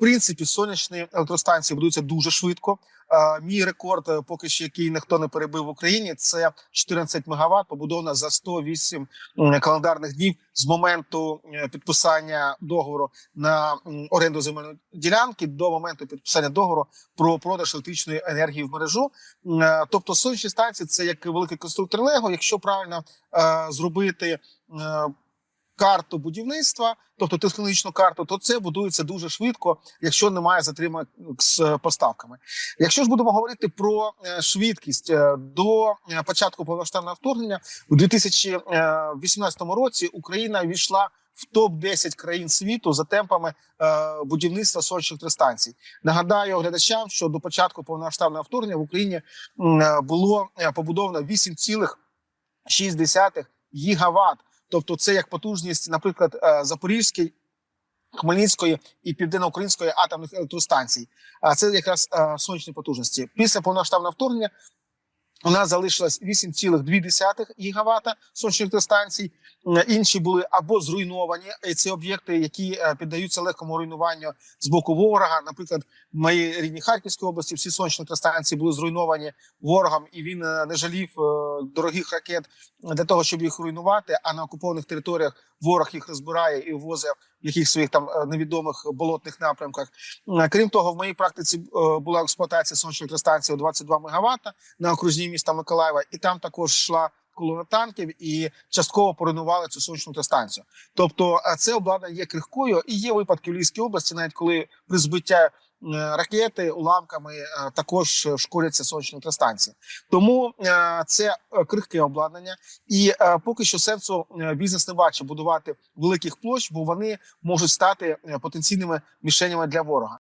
Принципі, сонячні електростанції будуються дуже швидко. Мій рекорд, е, поки що який ніхто не перебив в Україні, це 14 МВт, побудована за 108 м, календарних днів з моменту е, підписання договору на оренду земельної ділянки до моменту підписання договору про продаж електричної енергії в мережу. Е, Тобто сонячні станції це як великий конструктор Лего. Якщо правильно зробити карту будівництва, тобто технологічну карту, то це будується дуже швидко, якщо немає затримок з поставками. Якщо ж будемо говорити про е, швидкість е, до е, початку повноштабного вторгнення, у 2018 році Україна війшла в топ 10 країн світу за темпами е, будівництва сонячних електростанцій. Нагадаю глядачам, що до початку повноштабного вторгнення в Україні е, було е, побудовано 8,6 гігаватт. Тобто, це як потужність, наприклад, е, Запорізької, Хмельницької і південноукраїнської атомних електростанцій. А це якраз е, сонячні потужності. Після повноштабного вторгнення у нас залишилось 8,2 гігавата сонячних електростанцій. Е, Інші були або зруйновані е, ці об'єкти, які е, піддаються легкому руйнуванню з боку ворога. Наприклад, в моїй рідній Харківській області всі сонячні електростанції були зруйновані ворогом, і він не жалів дорогих ракет для того, щоб їх руйнувати. А на окупованих територіях ворог їх розбирає і ввозить в яких своїх там невідомих болотних напрямках. Крім того, в моїй практиці була експлуатація сонячної електростанції у 22 МВт на окружній міста Миколаєва, і там також йшла колона танків і частково поруйнували цю сонячну електростанцію. Тобто, е, це обладнання є крихкою, і є випадки в Львівській області, навіть коли при збиття е, ракети уламками е, також шкодяться сонячні електростанції. Тому це крихке обладнання, і поки що сенсу бізнес не бачить будувати великих площ, бо вони можуть стати потенційними мішенями для ворога.